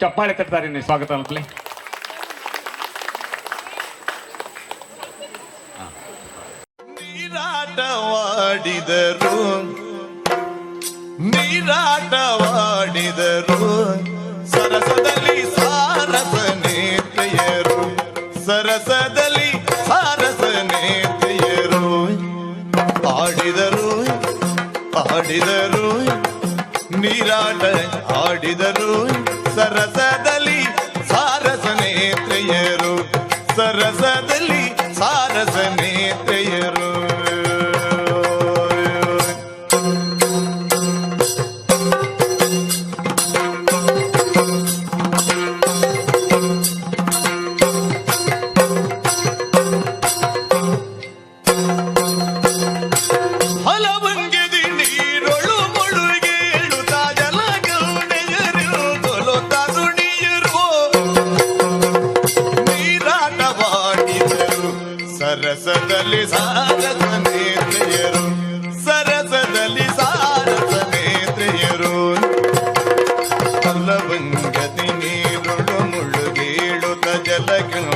ಚಪ್ಪಾಳೆ ತಟ್ತಾರೆ ನೀವು ಸ್ವಾಗತ ಅನ್ಪ್ಲೆ ನೀರಾಟವಾಡಿದರು. ನೀರಾಟವಾಡಿದರು. ಸರಸದಲ್ಲಿ ಸಾರಸ ನೇತೆಯರು ಸರಸದಲ್ಲಿ ಸಾರಸ ನೇತ್ರೆಯರು ಆಡಿದರು ಆಡಿದರು. ನೀರಾಟ ಆಡಿದರು. ಸರಸದಲ್ಲಿ ಸಾರಸ ನೇತ್ರೆಯರು. ಸರಸದಲ್ಲಿ ಸಾರಸ ನೇತ್ರೆಯರು. ಹಲವಂಗೆದಿ ಸರಸದಲ್ಲಿ ಸಾರಸ ನೇತ್ರೆಯರು ಸರಸದಲ್ಲಿ ಸಾರಸ ನೇತ್ರೆಯರು. ಹಲವಂಗದಿ ನೀರೊಳು ಮುಳುಗೇಳುತ್ತ ಜಲಗೌಡೆಯರು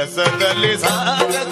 ನೀರಾಟವಾಡಿದರು ಸರಸದಲ್ಲಿ ಸಾರಸ